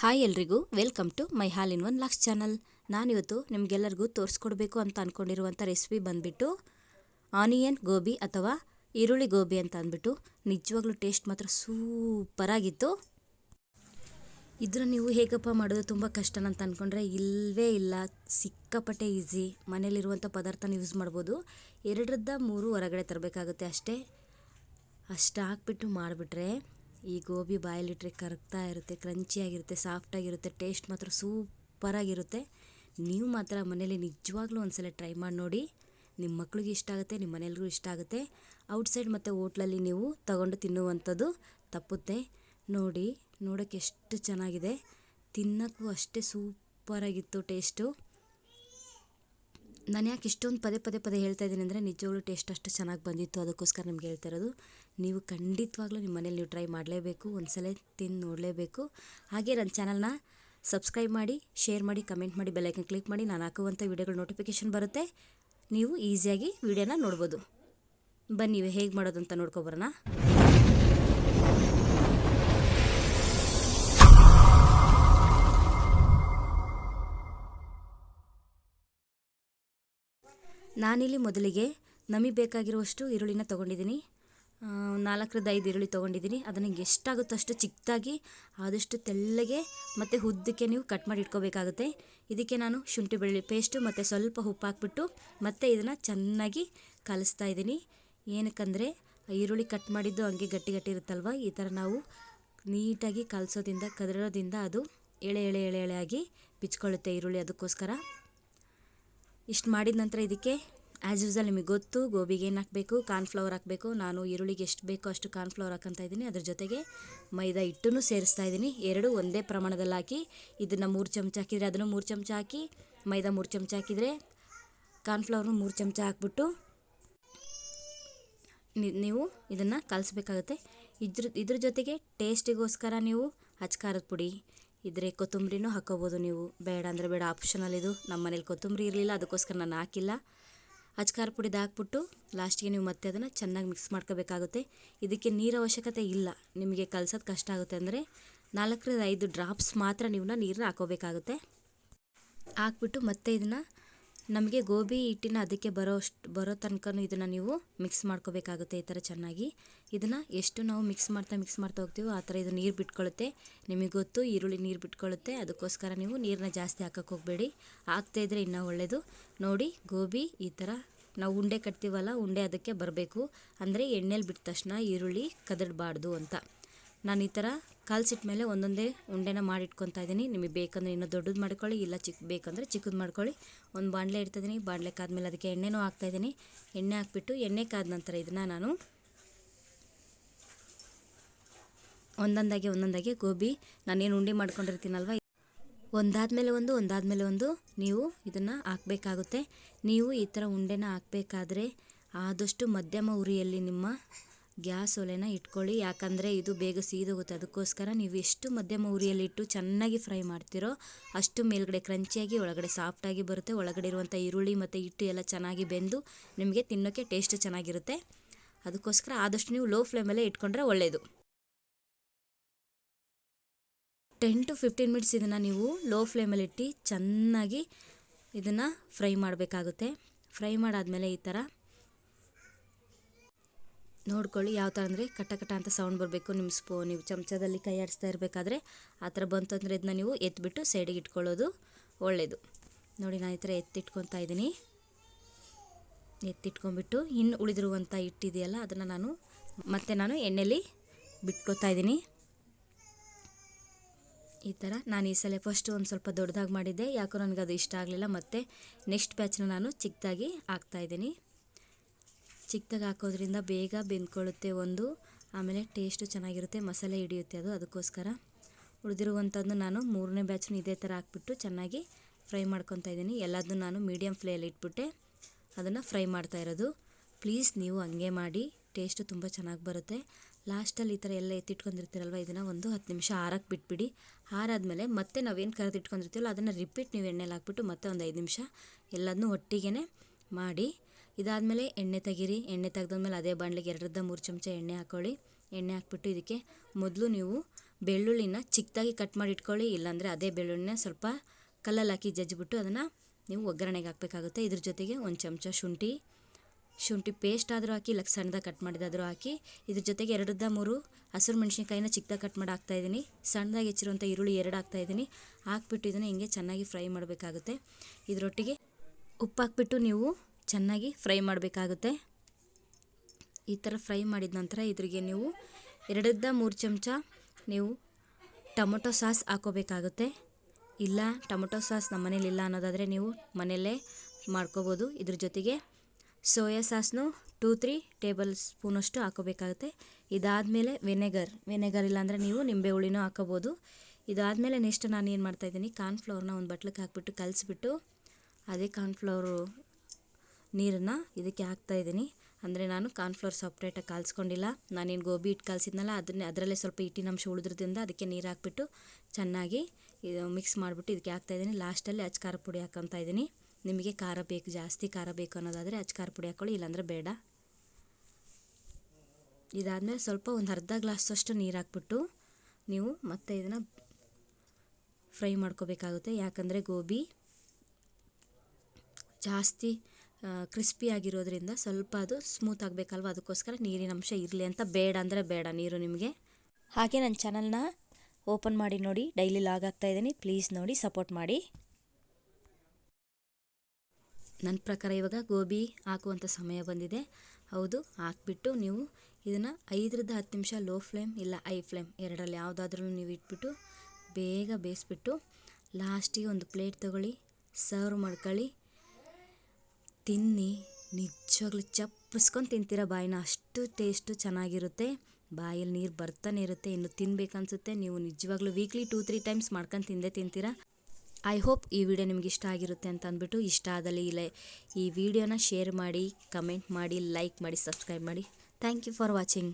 Hi ಎಲ್ರಿಗೂ, welcome to my all in one locks channel. ನಾನಿವತ್ತು ನಿಮಗೆಲ್ಲರಿಗೂ ತೋರಿಸ್ಕೊಡ್ಬೇಕು ಅಂತ ಅಂದ್ಕೊಂಡಿರುವಂಥ ರೆಸಿಪಿ ಬಂದುಬಿಟ್ಟು ಆನಿಯನ್ ಗೋಬಿ ಅಥವಾ ಈರುಳ್ಳಿ ಗೋಬಿ ಅಂತ ಅಂದ್ಬಿಟ್ಟು ನಿಜವಾಗ್ಲೂ ಟೇಸ್ಟ್ ಮಾತ್ರ ಸೂಪರಾಗಿತ್ತು. ಇದನ್ನು ನೀವು ಹೇಗಪ್ಪ ಮಾಡೋದು ತುಂಬ ಕಷ್ಟ ಅಂತ ಅಂದ್ಕೊಂಡ್ರೆ ಇಲ್ಲವೇ ಇಲ್ಲ, ಸಿಕ್ಕಾಪಟ್ಟೆ ಈಸಿ. ಮನೇಲಿರುವಂಥ ಪದಾರ್ಥನ ಯೂಸ್ ಮಾಡ್ಬೋದು. ಎರಡರಿಂದ ಮೂರು ಹೊರಗಡೆ ತರಬೇಕಾಗುತ್ತೆ ಅಷ್ಟೇ. ಅಷ್ಟು ಹಾಕ್ಬಿಟ್ಟು ಮಾಡಿಬಿಟ್ರೆ ಈ ಗೋಬಿ ಬಾಯಲ್ಲಿಟ್ಟರೆ ಕರಗ್ತಾ ಇರುತ್ತೆ ಕ್ರಂಚಿಯಾಗಿರುತ್ತೆ ಸಾಫ್ಟಾಗಿರುತ್ತೆ ಟೇಸ್ಟ್ ಮಾತ್ರ ಸೂಪರಾಗಿರುತ್ತೆ ನೀವು ಮಾತ್ರ ಮನೇಲಿ ನಿಜವಾಗ್ಲೂ ಒಂದ್ಸಲ ಟ್ರೈ ಮಾಡಿ ನೋಡಿ. ನಿಮ್ಮ ಮಕ್ಳಿಗೆ ಇಷ್ಟ ಆಗುತ್ತೆ ನಿಮ್ಮ ಮನೆಯಲ್ಗೂ ಇಷ್ಟ ಆಗುತ್ತೆ. ಔಟ್ಸೈಡ್ ಮತ್ತು ಹೋಟ್ಲಲ್ಲಿ ನೀವು ತಗೊಂಡು ತಿನ್ನುವಂಥದ್ದು ತಪ್ಪುತ್ತೆ. ನೋಡಿ ನೋಡೋಕ್ಕೆ ಎಷ್ಟು ಚೆನ್ನಾಗಿದೆ. ತಿನ್ನೋಕ್ಕೂ ಅಷ್ಟೇ ಸೂಪರಾಗಿತ್ತು ಟೇಸ್ಟು ನಾನು ಯಾಕೆ ಇಷ್ಟೊಂದು ಪದೇ ಪದೇ ಪದೇ ಹೇಳ್ತಾ ಇದ್ದೀನಿ ಅಂದರೆ ನಿಜವಾಗ್ಲೂ ಟೇಸ್ಟ್ ಅಷ್ಟು ಚೆನ್ನಾಗಿ ಬಂದಿತ್ತು. ಅದಕ್ಕೋಸ್ಕರ ನಿಮ್ಗೆ ಹೇಳ್ತಾ ಇರೋದು. ನೀವು ಖಂಡಿತವಾಗ್ಲೂ ನಿಮ್ಮ ಮನೇಲಿ ನೀವು ಟ್ರೈ ಮಾಡಲೇಬೇಕು, ಒಂದ್ಸಲ ತಿಂದು ನೋಡಲೇಬೇಕು. ಹಾಗೆ ನನ್ನ ಚಾನಲ್ನ ಸಬ್ಸ್ಕ್ರೈಬ್ ಮಾಡಿ ಶೇರ್ ಮಾಡಿ ಕಮೆಂಟ್ ಮಾಡಿ ಬೆಲ್ಲೈಕನ್ ಕ್ಲಿಕ್ ಮಾಡಿ, ನಾನು ಹಾಕುವಂಥ ವೀಡಿಯೋಗಳ ನೋಟಿಫಿಕೇಷನ್ ಬರುತ್ತೆ. ನೀವು ಈಸಿಯಾಗಿ ವೀಡಿಯೋನ ನೋಡ್ಬೋದು. ಬನ್ನಿ ನೀವು ಹೇಗೆ ಮಾಡೋದು ಅಂತ ನೋಡ್ಕೊಬರೋಣ ನಾನಿಲ್ಲಿ ಮೊದಲಿಗೆ ನಮಗೆ ಬೇಕಾಗಿರುವಷ್ಟು ಈರುಳ್ಳಿನ ತೊಗೊಂಡಿದ್ದೀನಿ. ನಾಲ್ಕರಿಂದ ಐದು ಈರುಳ್ಳಿ ತೊಗೊಂಡಿದ್ದೀನಿ. ಅದನ್ನು ಎಷ್ಟಾಗುತ್ತೋ ಅಷ್ಟು ಚಿಕ್ಕದಾಗಿ, ಆದಷ್ಟು ತೆಳ್ಳಗೆ ಮತ್ತು ಉದ್ದಕ್ಕೆ ನೀವು ಕಟ್ ಮಾಡಿ ಇಟ್ಕೋಬೇಕಾಗುತ್ತೆ. ಇದಕ್ಕೆ ನಾನು ಶುಂಠಿ ಬೆಳ್ಳುಳ್ಳಿ ಪೇಸ್ಟು ಮತ್ತು ಸ್ವಲ್ಪ ಉಪ್ಪು ಹಾಕ್ಬಿಟ್ಟು ಮತ್ತು ಇದನ್ನು ಚೆನ್ನಾಗಿ ಕಲಿಸ್ತಾ ಇದ್ದೀನಿ. ಏನಕ್ಕಂದರೆ, ಈರುಳ್ಳಿ ಕಟ್ ಮಾಡಿದ್ದು ಹಂಗೆ ಗಟ್ಟಿ ಗಟ್ಟಿ ಇರುತ್ತಲ್ವ? ಈ ಥರ ನಾವು ನೀಟಾಗಿ ಕಲಿಸೋದ್ರಿಂದ ಕದರೋದ್ರಿಂದ ಅದು ಎಳೆ ಎಳೆ ಎಳೆ ಎಳೆಯಾಗಿ ಬಿಚ್ಕೊಳ್ಳುತ್ತೆ ಈರುಳ್ಳಿ ಅದಕ್ಕೋಸ್ಕರ. ಇಷ್ಟು ಮಾಡಿದ ನಂತರ ಇದಕ್ಕೆ ಆ್ಯಸ್ ಯೂಸಲ್ ನಿಮಗೆ ಗೊತ್ತು, ಗೋಬಿಗೆ ಏನು ಹಾಕಬೇಕು ಕಾರ್ನ್ಫ್ಲವರ್ ಹಾಕಬೇಕು, ನಾನು ಈರುಳ್ಳಿಗೆ ಎಷ್ಟು ಬೇಕೋ ಅಷ್ಟು ಕಾರ್ನ್ಫ್ಲವರ್ ಹಾಕಂತ ಇದ್ದೀನಿ. ಅದ್ರ ಜೊತೆಗೆ ಮೈದಾ ಹಿಟ್ಟನ್ನು ಸೇರಿಸ್ತಾ ಇದ್ದೀನಿ. ಎರಡು ಒಂದೇ ಪ್ರಮಾಣದಲ್ಲಿ ಹಾಕಿ, ಇದನ್ನು ಮೂರು ಚಮಚ ಹಾಕಿದರೆ ಅದನ್ನು ಮೂರು ಚಮಚ ಹಾಕಿ, ಮೈದಾ ಮೂರು ಚಮಚ ಹಾಕಿದರೆ ಕಾರ್ನ್ಫ್ಲವರ್ನು ಮೂರು ಚಮಚ ಹಾಕ್ಬಿಟ್ಟು ನೀವು ಇದನ್ನು ಕಲಿಸ್ಬೇಕಾಗುತ್ತೆ. ಇದ್ರ ಇದ್ರ ಜೊತೆಗೆ ಟೇಸ್ಟಿಗೋಸ್ಕರ ನೀವು ಹಚ್ಕಾರದ ಪುಡಿ, ಇದ್ರೆ ಕೊತ್ತಂಬರಿನೂ ಹಾಕೋಬೋದು ನೀವು. ಬೇಡ ಅಂದರೆ ಬೇಡ ಆಪ್ಷನಲ್ ಇದು. ನಮ್ಮ ಮನೇಲಿ ಕೊತ್ತಂಬರಿ ಇರಲಿಲ್ಲ, ಅದಕ್ಕೋಸ್ಕರ ನಾನು ಹಾಕಿಲ್ಲ. ಅಚ್ಕಾರ ಪುಡಿದು ಹಾಕ್ಬಿಟ್ಟು ಲಾಸ್ಟಿಗೆ ನೀವು ಮತ್ತೆ ಅದನ್ನು ಚೆನ್ನಾಗಿ ಮಿಕ್ಸ್ ಮಾಡ್ಕೋಬೇಕಾಗುತ್ತೆ. ಇದಕ್ಕೆ ನೀರು ಅವಶ್ಯಕತೆ ಇಲ್ಲ. ನಿಮಗೆ ಕಲ್ಸೋದು ಕಷ್ಟ ಆಗುತ್ತೆ ಅಂದರೆ ನಾಲ್ಕರಿಂದ ಐದು ಡ್ರಾಪ್ಸ್ ಮಾತ್ರ ನೀವು ನೀರನ್ನ ಹಾಕೋಬೇಕಾಗುತ್ತೆ. ಹಾಕ್ಬಿಟ್ಟು ಮತ್ತೆ ಇದನ್ನು ನಮಗೆ ಗೋಬಿ ಹಿಟ್ಟಿನ ಅದಕ್ಕೆ ಬರೋ ಅಷ್ಟು, ಬರೋ ತನಕ ಇದನ್ನು ನೀವು ಮಿಕ್ಸ್ ಮಾಡ್ಕೋಬೇಕಾಗುತ್ತೆ ಈ ಥರ ಚೆನ್ನಾಗಿ. ಇದನ್ನು ಎಷ್ಟು ನಾವು ಮಿಕ್ಸ್ ಮಾಡ್ತಾ ಮಿಕ್ಸ್ ಮಾಡ್ತಾ ಹೋಗ್ತೀವೋ ಆ ಥರ ಇದು ನೀರು ಬಿಟ್ಕೊಳ್ಳುತ್ತೆ ನಿಮಗೆ ಗೊತ್ತು ಈರುಳ್ಳಿ ನೀರು ಬಿಟ್ಕೊಳ್ಳುತ್ತೆ ಅದಕ್ಕೋಸ್ಕರ ನೀವು ನೀರನ್ನ ಜಾಸ್ತಿ ಹಾಕೋಕೆ ಹೋಗಬೇಡಿ. ಹಾಕ್ತಾ ಇದ್ದರೆ ಇನ್ನೂ ಒಳ್ಳೆಯದು ನೋಡಿ ಗೋಬಿ ಈ ಥರ ನಾವು ಉಂಡೆ ಕಟ್ತೀವಲ್ಲ ಉಂಡೆ ಅದಕ್ಕೆ ಬರಬೇಕು. ಅಂದರೆ ಎಣ್ಣೆಲಿ ಬಿಟ್ಟ ತಕ್ಷಣ ಈರುಳ್ಳಿ ಕದಡಬಾರ್ದು ಅಂತ. ನಾನು ಈ ಥರ ಕಾಲ್ಸಿಟ್ಟ ಮೇಲೆ ಒಂದೊಂದೇ ಉಂಡೆನ ಮಾಡಿಟ್ಕೊತಾ ಇದ್ದೀನಿ. ನಿಮಗೆ ಬೇಕಂದರೆ ಇನ್ನೂ ದೊಡ್ಡದು ಮಾಡ್ಕೊಳ್ಳಿ, ಇಲ್ಲ ಚಿಕ್ಕ ಬೇಕಂದರೆ ಚಿಕ್ಕದು ಮಾಡ್ಕೊಳ್ಳಿ. ಒಂದು ಬಾಣಲೆ ಇಡ್ತಿದ್ದೀನಿ ಬಾಣಲೆ ಕಾದ್ಮೇಲೆ ಅದಕ್ಕೆ ಎಣ್ಣೆನೂ ಹಾಕ್ತಾಯಿದ್ದೀನಿ ಎಣ್ಣೆ ಹಾಕ್ಬಿಟ್ಟು ಎಣ್ಣೆ ಕಾದ ನಂತರ ಇದನ್ನು ನಾನು ಒಂದೊಂದಾಗಿ ಒಂದೊಂದಾಗಿ ಗೋಬಿ. ನಾನೇನು ಉಂಡೆ ಮಾಡ್ಕೊಂಡಿರ್ತೀನಲ್ವ? ಒಂದಾದಮೇಲೆ ಒಂದು ಒಂದಾದಮೇಲೆ ಒಂದು. ನೀವು ಇದನ್ನು ಹಾಕಬೇಕಾಗುತ್ತೆ. ನೀವು ಈ ಥರ ಉಂಡೆನ ಹಾಕಬೇಕಾದ್ರೆ ಆದಷ್ಟು ಮಧ್ಯಮ ಉರಿಯಲ್ಲಿ ನಿಮ್ಮ ಗ್ಯಾಸ್ ಒಲೆನ ಇಟ್ಕೊಳ್ಳಿ. ಯಾಕಂದರೆ ಇದು ಬೇಗ ಸೀದೋಗುತ್ತೆ. ಅದಕ್ಕೋಸ್ಕರ ನೀವು ಎಷ್ಟು ಮಧ್ಯಮ ಉರಿಯಲ್ಲಿಟ್ಟು ಚೆನ್ನಾಗಿ ಫ್ರೈ ಮಾಡ್ತೀರೋ ಅಷ್ಟು ಮೇಲ್ಗಡೆ ಕ್ರಂಚಿಯಾಗಿ, ಒಳಗಡೆ ಸಾಫ್ಟಾಗಿ ಬರುತ್ತೆ. ಒಳಗಡೆ ಇರುವಂಥ ಈರುಳ್ಳಿ ಮತ್ತು ಹಿಟ್ಟು ಎಲ್ಲ ಚೆನ್ನಾಗಿ ಬೆಂದು ನಿಮಗೆ ತಿನ್ನೋಕ್ಕೆ ಟೇಸ್ಟ್ ಚೆನ್ನಾಗಿರುತ್ತೆ. ಅದಕ್ಕೋಸ್ಕರ ಆದಷ್ಟು ನೀವು ಲೋ ಫ್ಲೇಮಲ್ಲೇ ಇಟ್ಕೊಂಡ್ರೆ ಒಳ್ಳೆಯದು ಟೆನ್ ಟು ಫಿಫ್ಟೀನ್ ಮಿನಿಟ್ಸ್ ಇದನ್ನು ನೀವು ಲೋ ಫ್ಲೇಮಲ್ಲಿ ಇಟ್ಟು ಚೆನ್ನಾಗಿ ಇದನ್ನು ಫ್ರೈ ಮಾಡಬೇಕಾಗುತ್ತೆ. ಫ್ರೈ ಮಾಡಾದಮೇಲೆ ಈ ಥರ ನೋಡ್ಕೊಳ್ಳಿ ಯಾವ ಥರ ಅಂದರೆ ಕಟ ಕಟ ಅಂತ ಸೌಂಡ್ ಬರಬೇಕು ನಿಮ್ಮ ಸ್ಪೂ ನೀವು ಚಮಚದಲ್ಲಿ ಕೈ ಆಡಿಸ್ತಾ ಇರಬೇಕಾದ್ರೆ ಆ ಥರ ಬಂತು ಅಂದರೆ ಇದನ್ನ ನೀವು ಎತ್ಬಿಟ್ಟು ಸೈಡಿಗೆ ಇಟ್ಕೊಳ್ಳೋದು ಒಳ್ಳೆಯದು ನೋಡಿ ನಾನು ಈ ಥರ ಎತ್ತಿಟ್ಕೊತಾ ಇದ್ದೀನಿ. ಎತ್ತಿಟ್ಕೊಂಡ್ಬಿಟ್ಟು ಇನ್ನು ಉಳಿದಿರುವಂಥ ಹಿಟ್ಟಿದೆಯಲ್ಲ ಅದನ್ನು ನಾನು ಮತ್ತೆ ನಾನು ಎಣ್ಣೆಲಿ ಬಿಟ್ಕೊತಾ ಇದ್ದೀನಿ. ಈ ಥರ ನಾನು ಈ ಸಲ ಫಸ್ಟು ಒಂದು ಸ್ವಲ್ಪ ದೊಡ್ಡದಾಗಿ ಮಾಡಿದ್ದೆ. ಯಾಕೋ ನನಗೆ ಅದು ಇಷ್ಟ ಆಗಲಿಲ್ಲ. ಮತ್ತು ನೆಕ್ಸ್ಟ್ ಬ್ಯಾಚ್ನ ನಾನು ಚಿಕ್ಕದಾಗಿ ಹಾಕ್ತಾಯಿದ್ದೀನಿ ಚಿಕ್ಕದಾಗಿ ಹಾಕೋದ್ರಿಂದ ಬೇಗ ಬೆಂದ್ಕೊಳ್ಳುತ್ತೆ ಒಂದು. ಆಮೇಲೆ ಟೇಸ್ಟು ಚೆನ್ನಾಗಿರುತ್ತೆ, ಮಸಾಲೆ ಹಿಡಿಯುತ್ತೆ ಅದು, ಅದಕ್ಕೋಸ್ಕರ. ಉಳಿದಿರುವಂಥದ್ದು ನಾನು ಮೂರನೇ ಬ್ಯಾಚ್ನ ಇದೇ ಥರ ಹಾಕ್ಬಿಟ್ಟು ಚೆನ್ನಾಗಿ ಫ್ರೈ ಮಾಡ್ಕೊತಾ ಇದ್ದೀನಿ. ಎಲ್ಲದನ್ನು ನಾನು ಮೀಡಿಯಮ್ ಫ್ಲೇಯಲ್ಲಿ ಇಟ್ಬಿಟ್ಟೆ, ಅದನ್ನು ಫ್ರೈ ಮಾಡ್ತಾ ಇರೋದು. ಪ್ಲೀಸ್ ನೀವು ಹಂಗೆ ಮಾಡಿ ಟೇಸ್ಟು ತುಂಬ ಚೆನ್ನಾಗಿ ಬರುತ್ತೆ. ಲಾಸ್ಟಲ್ಲಿ ಈ ಥರ ಎಲ್ಲ ಎತ್ತಿಟ್ಕೊಂಡಿರ್ತೀರಲ್ವ, ಇದನ್ನು ಒಂದು ಹತ್ತು ನಿಮಿಷ ಆರಕ್ಕೆ ಬಿಟ್ಬಿಡಿ. ಆರಾದಮೇಲೆ ಮತ್ತೆ ನಾವೇನು ಕರೆದಿಟ್ಕೊಂಡಿರ್ತೀವಲ್ಲ, ಅದನ್ನು ರಿಪೀಟ್ ನೀವು ಎಣ್ಣೆಲಿ ಹಾಕ್ಬಿಟ್ಟು ಮತ್ತೆ ಒಂದು ಐದು ನಿಮಿಷ ಎಲ್ಲದನ್ನೂ ಒಟ್ಟಿಗೆ ಮಾಡಿ. ಇದಾದಮೇಲೆ ಎಣ್ಣೆ ತೆಗೀರಿ. ಎಣ್ಣೆ ತೆಗೆದಾದ್ಮೇಲೆ ಅದೇ ಬಾಣಲೆಗೆ ಎರಡರಿಂದ ಮೂರು ಚಮಚ ಎಣ್ಣೆ ಹಾಕ್ಕೊಳ್ಳಿ ಎಣ್ಣೆ ಹಾಕ್ಬಿಟ್ಟು ಇದಕ್ಕೆ ಮೊದಲು ನೀವು ಬೆಳ್ಳುಳ್ಳಿನ ಚಿಕ್ಕದಾಗಿ ಕಟ್ ಮಾಡಿ ಇಟ್ಕೊಳ್ಳಿ. ಇಲ್ಲಾಂದರೆ ಅದೇ ಬೆಳ್ಳುಳ್ಳಿನ ಸ್ವಲ್ಪ ಕಲ್ಲಲ್ಲಿ ಹಾಕಿ ಜಜ್ಜಿಬಿಟ್ಟು ಅದನ್ನು ನೀವು ಒಗ್ಗರಣೆಗೆ ಹಾಕಬೇಕಾಗುತ್ತೆ. ಇದ್ರ ಜೊತೆಗೆ ಒಂದು ಚಮಚ ಶುಂಠಿ. ಶುಂಠಿ ಪೇಸ್ಟ್ ಆದರೂ ಹಾಕಿ, ಇಲ್ಲ ಸಣ್ಣದಾಗಿ ಕಟ್ ಮಾಡಿದಾದರೂ ಹಾಕಿ, ಇದ್ರ ಜೊತೆಗೆ ಎರಡರಿಂದ ಮೂರು ಹಸಿರು ಮೆಣಸಿನ್ಕಾಯಿನ ಚಿಕ್ಕದಾಗಿ ಕಟ್ ಮಾಡಿ ಹಾಕ್ತಾಯಿದ್ದೀನಿ ಸಣ್ಣದಾಗಿ ಹೆಚ್ಚಿರುವಂಥ ಈರುಳ್ಳಿ ಎರಡು ಹಾಕ್ತಾಯಿದ್ದೀನಿ ಹಾಕ್ಬಿಟ್ಟು ಇದನ್ನು ಹಿಂಗೆ ಚೆನ್ನಾಗಿ ಫ್ರೈ ಮಾಡಬೇಕಾಗುತ್ತೆ. ಇದರೊಟ್ಟಿಗೆ ಉಪ್ಪು ಹಾಕ್ಬಿಟ್ಟು ನೀವು ಚೆನ್ನಾಗಿ ಫ್ರೈ ಮಾಡಬೇಕಾಗುತ್ತೆ. ಈ ಥರ ಫ್ರೈ ಮಾಡಿದ ನಂತರ ಇದ್ರಿಗೆ ನೀವು ಎರಡರಿಂದ ಮೂರು ಚಮಚ ನೀವು ಟೊಮೊಟೊ ಸಾಸ್ ಹಾಕೋಬೇಕಾಗುತ್ತೆ. ಇಲ್ಲ, ಟೊಮೊಟೊ ಸಾಸ್ ನಮ್ಮ ಮನೇಲಿ ಇಲ್ಲ ಅನ್ನೋದಾದರೆ ನೀವು ಮನೆಯಲ್ಲೇ ಮಾಡ್ಕೋಬೋದು. ಇದ್ರ ಜೊತೆಗೆ ಸೋಯಾ ಸಾಸ್ನು ಟೂ, ತ್ರೀ ಟೇಬಲ್ ಸ್ಪೂನಷ್ಟು ಹಾಕೋಬೇಕಾಗುತ್ತೆ. ಇದಾದಮೇಲೆ ವೆನೆಗರ್ ವೆನೆಗರ್ ಇಲ್ಲಾಂದರೆ ನೀವು ನಿಂಬೆ ಹುಳಿನೂ ಹಾಕೋಬೋದು. ಇದಾದಮೇಲೆ ನೆಕ್ಸ್ಟ್ ನಾನು ಏನು ಮಾಡ್ತಾಯಿದ್ದೀನಿ ಕಾರ್ನ್ಫ್ಲವರ್ನ ಒಂದು ಬಟ್ಲಕ್ಕೆ ಹಾಕ್ಬಿಟ್ಟು ಕಲಿಸ್ಬಿಟ್ಟು, ಅದೇ ಕಾರ್ನ್ಫ್ಲವರು ನೀರನ್ನು ಇದಕ್ಕೆ ಹಾಕ್ತಾಯಿದ್ದೀನಿ ಅಂದರೆ ನಾನು ಕಾರ್ನ್ಫ್ಲವರ್ ಸಪ್ರೇಟಾಗಿ ಕಾಲ್ಸ್ಕೊಂಡಿಲ್ಲ. ನಾನೇನು ಗೋಬಿ ಹಿಟ್ಟು ಕಲಸಿದ್ನಲ್ಲ, ಅದನ್ನೇ, ಅದರಲ್ಲೇ ಸ್ವಲ್ಪ ಹಿಟ್ಟಿನಂಶ ಉಳಿದ್ರದಿಂದ ಅದಕ್ಕೆ ನೀರು ಹಾಕ್ಬಿಟ್ಟು ಚೆನ್ನಾಗಿ ಇದು ಮಿಕ್ಸ್ ಮಾಡಿಬಿಟ್ಟು ಇದಕ್ಕೆ ಹಾಕ್ತಾಯಿದ್ದೀನಿ ಲಾಸ್ಟಲ್ಲಿ ಅಚ್ಚ ಖಾರ ಪುಡಿ ಹಾಕ್ಕೊತಾ ಇದ್ದೀನಿ. ನಿಮಗೆ ಖಾರ ಬೇಕು, ಜಾಸ್ತಿ ಖಾರ ಬೇಕು ಅನ್ನೋದಾದರೆ ಅಚ್ಚ ಖಾರ ಪುಡಿ ಹಾಕ್ಕೊಳ್ಳಿ ಇಲ್ಲಾಂದರೆ ಬೇಡ. ಇದಾದಮೇಲೆ ಸ್ವಲ್ಪ ಒಂದು ಅರ್ಧ ಗ್ಲಾಸಷ್ಟು ನೀರು ಹಾಕ್ಬಿಟ್ಟು ನೀವು ಮತ್ತೆ ಇದನ್ನು ಫ್ರೈ ಮಾಡ್ಕೋಬೇಕಾಗುತ್ತೆ. ಯಾಕಂದರೆ ಗೋಬಿ ಜಾಸ್ತಿ ಕ್ರಿಸ್ಪಿ ಆಗಿರೋದ್ರಿಂದ ಸ್ವಲ್ಪ ಅದು ಸ್ಮೂತ್ ಆಗಬೇಕಲ್ವ? ಅದಕ್ಕೋಸ್ಕರ ನೀರಿನ ಅಂಶ ಇರಲಿ ಅಂತ ಬೇಡ ಅಂದರೆ ಬೇಡ ನೀರು ನಿಮಗೆ. ಹಾಗೆ ನನ್ನ ಚಾನಲ್ನ ಓಪನ್ ಮಾಡಿ ನೋಡಿ. ಡೈಲಿ ಲಾಗ್ ಆಗ್ತಾ ಇದ್ದೀನಿ. ಪ್ಲೀಸ್ ನೋಡಿ ಸಪೋರ್ಟ್ ಮಾಡಿ. ನನ್ನ ಪ್ರಕಾರ ಇವಾಗ ಗೋಬಿ ಹಾಕುವಂಥ ಸಮಯ ಬಂದಿದೆ. ಹೌದು, ಹಾಕ್ಬಿಟ್ಟು ನೀವು ಇದನ್ನು ಐದರಿಂದ ಹತ್ತು ನಿಮಿಷ ಲೋ ಫ್ಲೇಮ್ ಇಲ್ಲ ಐ ಫ್ಲೇಮ್ ಎರಡರಲ್ಲಿ ಯಾವುದಾದ್ರೂ ನೀವು ಇಟ್ಬಿಟ್ಟು ಬೇಗ ಬೇಯಿಸ್ಬಿಟ್ಟು ಲಾಸ್ಟಿಗೆ ಒಂದು ಪ್ಲೇಟ್ ತೊಗೊಳ್ಳಿ. ಸರ್ವ್ ಮಾಡ್ಕೊಳ್ಳಿ. ತಿನ್ನಿ ನಿಜವಾಗ್ಲೂ ಚಪ್ಪಿಸ್ಕೊಂಡು ತಿಂತೀರ ಬಾಯಿನ. ಅಷ್ಟು ಟೇಸ್ಟು ಚೆನ್ನಾಗಿರುತ್ತೆ. ಬಾಯಲ್ಲಿ ನೀರು ಬರ್ತಾನೆ ಇರುತ್ತೆ, ಇನ್ನು ತಿನ್ಬೇಕನ್ಸುತ್ತೆ. ನೀವು ನಿಜವಾಗ್ಲೂ ವೀಕ್ಲಿ ಟೂ ತ್ರೀ ಟೈಮ್ಸ್ ಮಾಡ್ಕೊಂಡು ತಿಂದೇ ತಿಂತೀರಾ. ಐ ಹೋಪ್ ಈ ವಿಡಿಯೋ ನಿಮ್ಗೆ ಇಷ್ಟ ಆಗಿರುತ್ತೆ ಅಂತ ಅಂದ್ಬಿಟ್ಟು ಇಷ್ಟ ಆದಲ್ಲಿ ಇಲ್ಲ ಈ ವಿಡಿಯೋನ ಶೇರ್ ಮಾಡಿ ಕಮೆಂಟ್ ಮಾಡಿ ಲೈಕ್ ಮಾಡಿ ಸಬ್ಸ್ಕ್ರೈಬ್ ಮಾಡಿ. Thank you for watching